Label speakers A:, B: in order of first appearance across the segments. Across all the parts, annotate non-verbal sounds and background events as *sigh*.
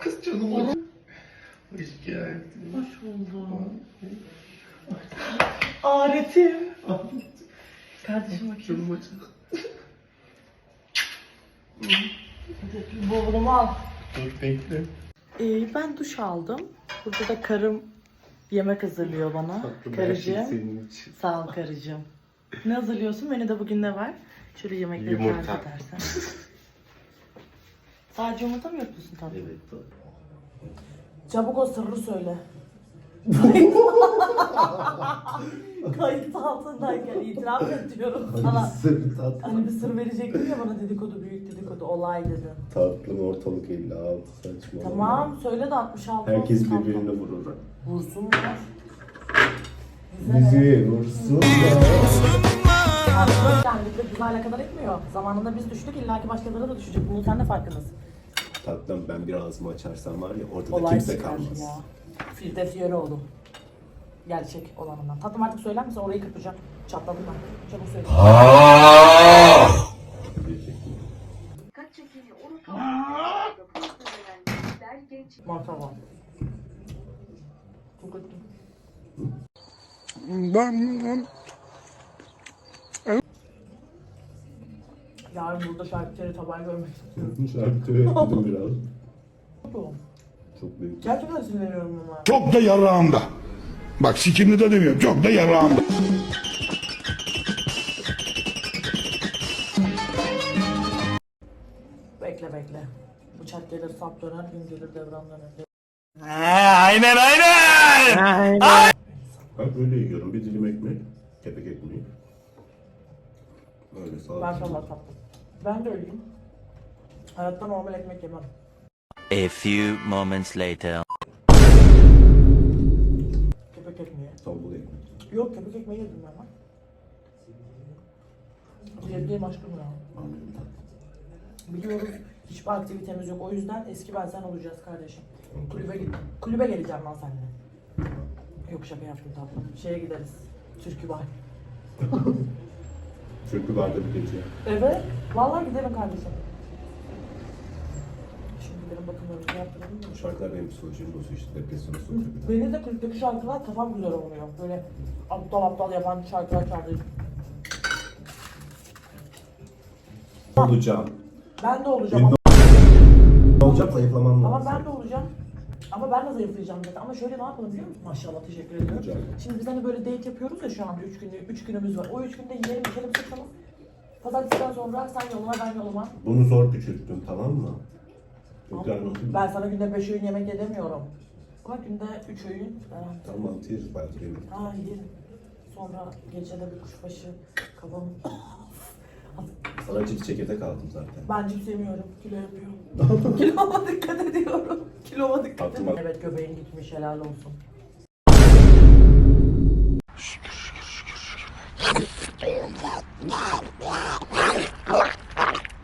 A: Kız canım acı. Hoş geldin.
B: Hoş buldum. Aretim. Kardeşim bakayım.
A: Canım.
B: Bavulumu al.
A: Dur bekle.
B: Ee, ben duş aldım. Burada da karım yemek hazırlıyor bana.
A: Tatlım her şey
B: Karıcığım.
A: senin için.
B: Sağ ol karıcığım. Ne hazırlıyorsun? Menüde bugün ne var? Şöyle yemekleri
A: Yumurta.
B: tarif edersen. *laughs* Sadece yumurta mı yapıyorsun tatlım?
A: Evet. tatlım.
B: Çabuk o sırrı söyle. *laughs* Kayıt altındayken itiraf ediyorum sana.
A: Sır tatlım.
B: Hani bir sır verecektin ya bana dedikodu büyük dedikodu olay dedin.
A: Tatlım ortalık 56 saçma.
B: Tamam söyle de 66
A: Herkes
B: olsun tatlım.
A: birbirine vurur.
B: Vursunlar.
A: Vursun.
B: Yani de bizi alakadar etmiyor. Zamanında biz düştük illaki başkaları da düşecek. Bunu sen de farkındasın.
A: Tatlım ben bir ağzımı açarsam var ya ortada
B: Olay
A: kimse
B: çıkar
A: kalmaz.
B: ya. Firdevs Yöreoğlu. Gerçek olanından. Tatlım artık söyler misin? Orayı kırpacağım. Çatladım ben. Çabuk söyle.
C: Dikkat çekici unutamam. Profesyonellikler genç
B: Maşallah. Çok ettim. Yarın burada şarküteri tabağı görmek istiyorum. *laughs*
A: Şarkı ettim biraz.
B: Çok
A: Çok büyük.
B: Gerçekten sinirleniyorum buna.
D: Çok da yarağımda. Bak sikimli de demiyorum. Çok da yarağımda.
B: Bekle bekle. Bıçak gelir sap döner, gün gelir devran döner.
A: Ben böyle yiyorum. Bir dilim ekmek. Kepek ekmeği. Böyle sağ
B: Maşallah tatlım. Ben de öyleyim. Hayatta normal ekmek yemem.
E: A few moments later.
B: Köpek ekmeği.
A: İstanbul ekmek.
B: Yok köpek ekmeği yedim ben lan. Sevdiğim aşkım ya. Biliyorum hiçbir aktivitemiz yok. O yüzden eski ben sen olacağız kardeşim. Kulübe. Kulübe geleceğim lan seninle. Yok şaka yaptım tatlım. Şeye gideriz. Türkü var. *laughs*
A: Çünkü vardı bir gece.
B: Evet. Vallahi gidelim kardeşim. Şimdi gidelim bakımlarımızı yaptıralım mı?
A: Bu şarkılar benim psikolojimi bozuyor işte. Depresyona sokuyor.
B: Benim de kulüpteki şarkılar kafam güzel oluyor. Böyle aptal aptal yabancı şarkılar çalıyor.
A: Olacağım.
B: Ben de olacağım
A: Olacak zayıflamam lazım.
B: ama ben de olacağım. Ama ben de zayıflayacağım zaten. Ama şöyle ne yapalım biliyor musun? Maşallah teşekkür ediyorum. Şimdi biz hani böyle date yapıyoruz ya şu anda 3 günlük 3 günümüz var. O 3 günde yiyelim içelim sıçalım. Pazartesiden sonra sen yoluna ben yoluma.
A: Bunu zor küçülttüm tamam mı?
B: Ben sana günde 5 öğün yemek yedemiyorum. Ama günde 3 öğün. Ha,
A: Tamam altı yeriz belki
B: ha yerim. Sonra gecede bir kuşbaşı kavun.
A: Sana cips çekirdek aldım zaten.
B: Ben cips yemiyorum. Kilo yapıyorum. *laughs* Kiloma dikkat ediyorum. Kiloma dikkat ediyorum. Evet göbeğin gitmiş helal olsun.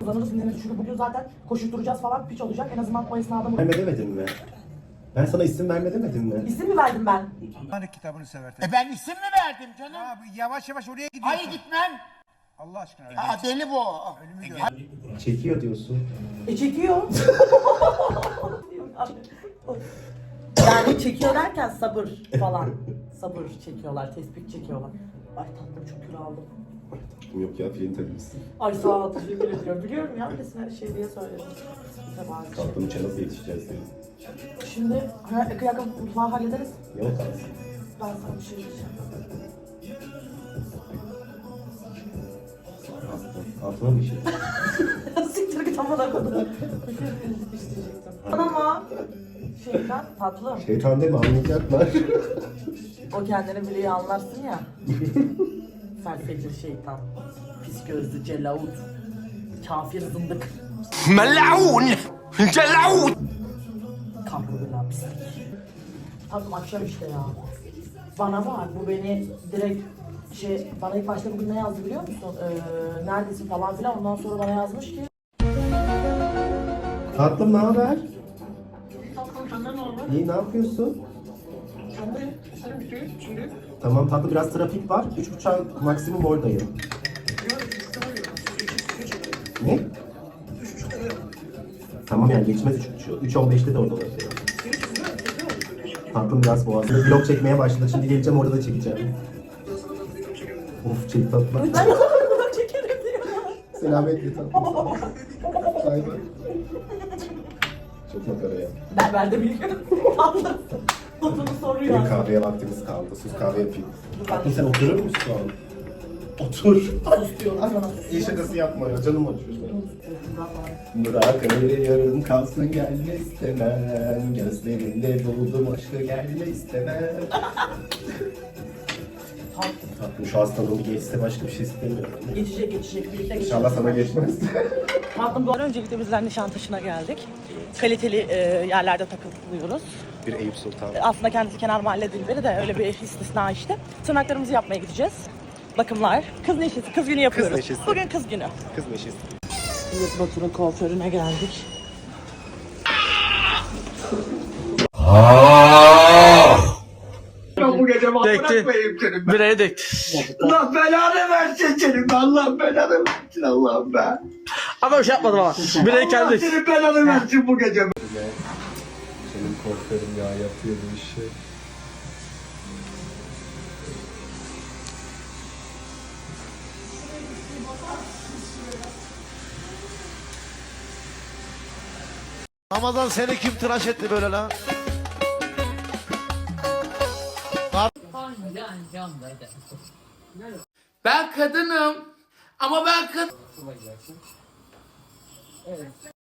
B: Uzanırız dinleniriz çünkü bugün zaten koşuşturacağız falan piç olacak. En azından o esnada
A: Verme demedin mi? Ben sana isim verme demedim mi?
B: İsim mi verdim ben?
F: Hani kitabını seversin.
G: E ben isim mi verdim canım?
F: Abi yavaş yavaş oraya gidiyorsun.
G: Hayır gitmem.
F: Allah aşkına.
G: Aa, deli bu.
F: Ölümü gör.
A: Çekiyor diyorsun.
B: E çekiyor. *laughs* yani çekiyor derken sabır falan. Sabır çekiyorlar, tespit çekiyorlar. Ay tatlım çok kilo aldım.
A: Yok ya film tanımışsın.
B: Ay sağ ol teşekkür ediyorum. Biliyorum ya öylesine şey diye söyledim. Bazı şey.
A: Tatlım içe nasıl yetişeceğiz senin?
B: Şimdi ha, kıyak mutfağı hallederiz.
A: Yok kalsın.
B: Ben sana bir şey diyeceğim.
A: Altına bir şey.
B: Siktir git amına. İsteyecektim. Ama şeytan tatlım.
A: Şeytan deme anlayacaklar.
B: O kendini biliyor anlarsın ya. Felsefe şeytan. Pis gözlü celavut. Kafir zındık.
E: Melaun!
B: Kahve bela pislik. Tatlım akşam işte ya. Bana bak bu beni direkt şey bana ilk başta bugün ne yazdı biliyor musun? Ee, neredesin falan filan ondan sonra bana yazmış ki
A: Tatlım ne haber?
B: Tatlım senden ne olur?
A: İyi ne yapıyorsun?
B: Sen de sen bir şey şimdi.
A: Tamam tatlı biraz trafik var. Üç buçuk maksimum oradayım. Ne? Tamam yani geçmez 3 3.15'te de orada ulaşıyor. Tatlım biraz boğazını vlog çekmeye başladı. Şimdi geleceğim orada da çekeceğim. Of çek tatlı.
B: Ben onu çekerim diyor.
A: Selametle tatlım. Bay bay. Çok makara ya.
B: Ben, ben de biliyorum. Anladım. Tutunu
A: Benim
B: soruyor.
A: kahveye vaktimiz kaldı. Sus kahve yapayım. Tatlım sen oturur musun? Otur.
B: Sus diyorum sana.
A: İyi şakası yapma ya canım acıyor. Bırak yarın kalsın gelme istemem Gözlerinde buldum aşkı gelme istemem Tatlım şu hastalığım geçse başka bir şey istemiyorum
B: Geçecek geçecek. Birlikte geçecek.
A: İnşallah sana geçmez *laughs*
B: Tatlım bu öncelikle bizler Nişantaşı'na geldik. Kaliteli e, yerlerde takılıyoruz.
A: Bir Eyüp Sultan
B: E, Aslında kendisi kenar mahalle dilberi de öyle bir istisna işte. Tırnaklarımızı yapmaya gideceğiz. Bakımlar. Kız neşesi, kız günü yapıyoruz.
A: neşesi.
B: Bugün kız günü.
A: Kız neşesi
B: Biz Batur'un kuaförüne geldik.
H: Dekti. Bireye dekti.
F: Allah belanı versin senin. Allah belanı versin Allah'ım be.
H: Ama bir şey yapmadım ama. Bireye kendi dekti.
F: Senin belanı versin bu gece.
A: Senin korkarım ya yapıyor bu işi
I: Ramazan seni kim tıraş etti böyle lan?
G: Ben kadınım. Ama ben kadın.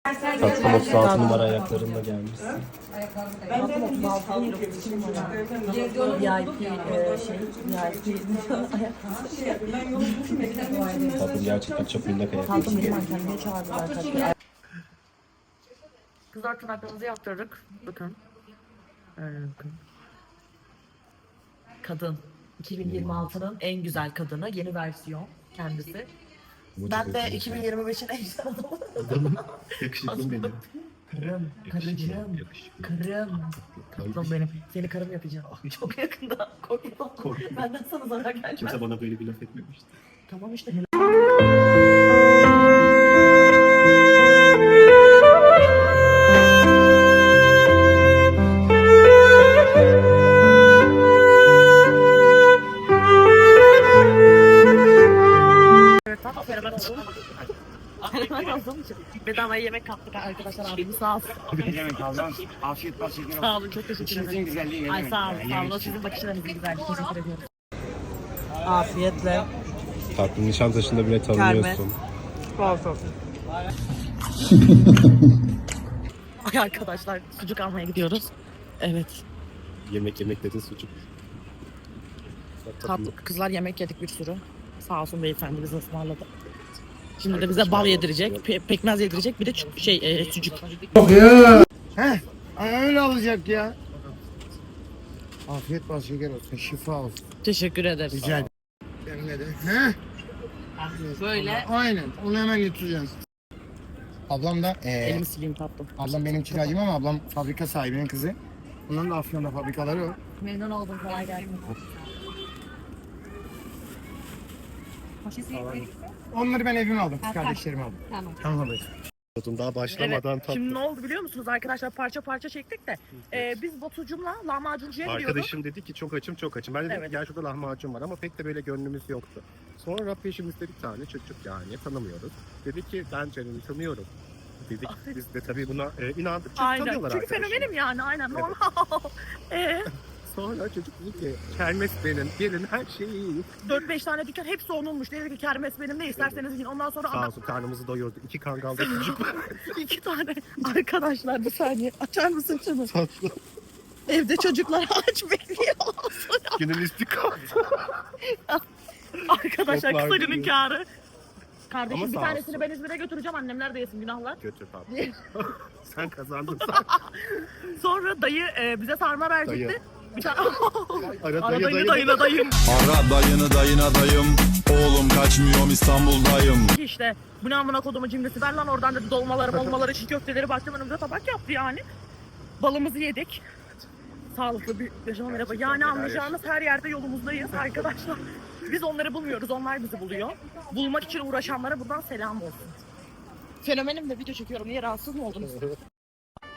A: Tatlım 36 numara ayaklarında gelmiş
B: VIP e, şey, VIP
A: Tatlım gerçekten çok minnak ayak
B: Tatlım benim kendime çağırdılar tabii. Kızlar tırnaklarımızı yaptırdık. Bakın. Öyle bakın. Kadın. 2026'nın en güzel kadını. Yeni versiyon kendisi. Ben de 2025'in en güzel adamı.
A: Yakışıklım benim
B: Karım, karıcığım, karım. Tatlım benim. Seni karım yapacağım. Çok yakında. Korkma. Benden sana zarar gelmez.
A: Kimse bana böyle bir laf etmemişti
B: Tamam işte. Evet, sağ olsun.
F: Yemek alacağım. Afiyet bal şeker
B: Sağ olun çok teşekkür ederim.
F: güzelliği
B: Ay sağ olun sağ olun sizin bakışlarınızın güzelliği teşekkür ediyorum. Afiyetle.
A: Tatlım Nişantaşı'nda bile
B: tanınıyorsun. *laughs* Ay arkadaşlar sucuk almaya gidiyoruz. Evet.
A: Yemek yemek dedin sucuk
B: Tatlı kızlar yemek yedik bir sürü. Sağ olsun beyefendi bize ısmarladı. Şimdi de bize bal yedirecek, pe- pekmez yedirecek, bir de şey e, sucuk.
F: Heh. Öyle olacak ya. Afiyet bal şeker olsun. Şifa olsun.
B: Teşekkür ederiz.
F: Rica ederim. De. Heh.
B: Böyle
F: Aynen. Onu hemen getireceğiz. Ablam da eee
B: elimi sileyim tatlım.
F: ablam benim kiracım ama ablam fabrika sahibinin kızı. Bunların da Afyon'da fabrikaları var.
B: Memnun oldum kolay gelsin.
F: Onları ben evime aldım. Kız kardeşlerime aldım. Tamam. Tamam abi.
A: Daha başlamadan
B: Evet. Şimdi ne oldu biliyor musunuz arkadaşlar parça parça çektik de e, biz Batucuğumla lahmacuncuya gidiyorduk.
J: Arkadaşım dedi ki çok açım çok açım. Ben dedim
B: Evet.
J: ki gel şurada lahmacun var ama pek de böyle gönlümüz yoktu. Sonra peşimizde bir tane çocuk yani tanımıyoruz. Dedi ki ben Ceren'i tanıyorum. Dedik biz de tabii buna e, inandık. Çünkü
B: Aynen.
J: tanıyorlar
B: Çünkü
J: arkadaşımı.
B: fenomenim yani aynen normal. *laughs* e,
J: Sonra çocuk dedi ki kermes benim gelin her şeyi yiyin.
B: 4-5 tane dükkan hepsi onunmuş. Dedi ki kermes benim ne isterseniz yiyin. Ondan sonra
J: Sağ olsun karnımızı doyurdu. İki kangalda *laughs* çocuk
B: iki tane arkadaşlar bir saniye açar mısın şunu?
J: tatlı.
B: Evde çocuklar aç bekliyor. *laughs*
J: Günün istikameti. *laughs*
B: Arkadaşlar
J: Çok var
B: kısa günün
J: biliyor.
B: kârı. Kardeşim
J: Ama
B: bir
J: sağ
B: tanesini
J: olsun.
B: ben İzmir'e götüreceğim. Annemler de yesin günahlar.
J: Götür tabii. Sen kazandın sen.
B: Sonra dayı e, bize sarma verecekti.
J: Dayı. Ara dayı
B: dayı
J: dayı.
B: dayına dayım.
D: Ara dayını dayına dayım. Oğlum kaçmıyorum İstanbul'dayım.
B: İşte bu ne amına kodumu cimrisi ver lan oradan dedi dolmaları molmaları çiğ köfteleri baktım önümüze tabak yaptı yani. Balımızı yedik. Sağlıklı bir yaşama merhaba. Yani anlayacağınız her yerde yolumuzdayız arkadaşlar. Biz onları bulmuyoruz, onlar bizi buluyor. Bulmak için uğraşanlara buradan selam olsun. fenomenim de video çekiyorum. Niye rahatsız mı oldunuz?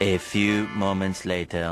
E: A few moments later.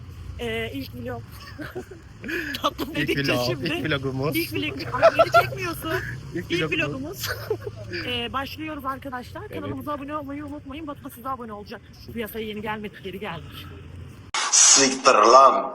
B: Ee, ilk vlog. *laughs* Tatlım
J: İlk
B: dedikçe
J: vlog,
B: şimdi.
J: ilk vlogumuz.
B: İlk vlog. Ama beni çekmiyorsun. *laughs*
J: İlk
B: İlk
J: vlogumuz.
B: vlogumuz. *laughs* Ee, başlıyoruz arkadaşlar. Kanalımıza abone olmayı unutmayın. Batma size abone olacak. Piyasaya yeni gelmedik, geri geldik.
I: Siktir lan.